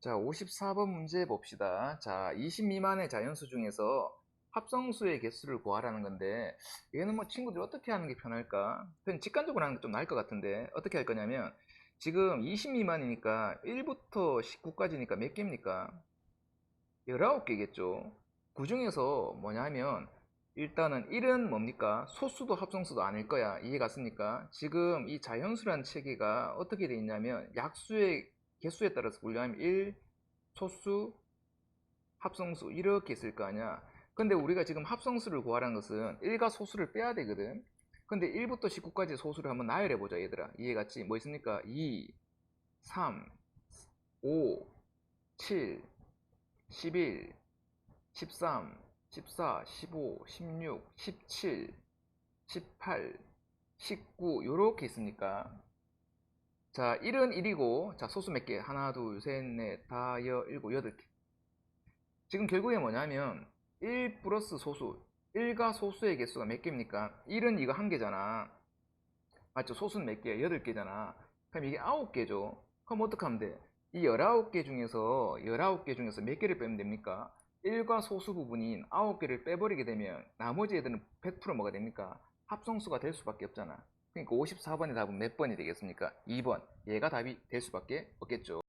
자, 54번 문제 봅시다. 자, 20 미만의 자연수 중에서 합성수의 개수를 구하라는 건데, 얘는 뭐 친구들이 어떻게 하는 게 편할까? 그냥 직관적으로 하는 게 좀 나을 것 같은데, 어떻게 할 거냐면, 지금 20 미만이니까 1부터 19까지니까 몇 개입니까? 19개겠죠. 그 중에서 뭐냐면, 일단은 1은 뭡니까? 소수도 합성수도 아닐 거야. 이해 갔습니까? 지금 이 자연수라는 체계가 어떻게 돼 있냐면, 약수의 개수에 따라서 분류하면 1, 소수, 합성수 이렇게 있을 거 아니야. 근데 우리가 지금 합성수를 구하라는 것은 1과 소수를 빼야 되거든. 근데 1부터 19까지 소수를 한번 나열해 보자 얘들아. 이해 갔지? 뭐 있습니까? 2, 3, 5, 7, 11, 13, 14, 15, 16, 17, 18, 19 요렇게 있습니까? 자, 1은 1이고, 자, 소수 몇 개? 하나, 둘, 셋, 넷, 다, 여, 일곱, 여덟 개. 지금 결국에 뭐냐면, 1 플러스 소수. 1과 소수의 개수가 몇 개입니까? 1은 이거 한 개잖아. 맞죠? 소수는 몇 개야? 8개잖아. 그럼 이게 9개죠. 그럼 어떡하면 돼? 이 19개 중에서, 19개 중에서 몇 개를 빼면 됩니까? 1과 소수 부분인 9개를 빼버리게 되면, 나머지 애들은 100% 뭐가 됩니까? 합성수가 될 수밖에 없잖아. 그러니까 54번의 답은 몇 번이 되겠습니까? 2번. 얘가 답이 될 수밖에 없겠죠.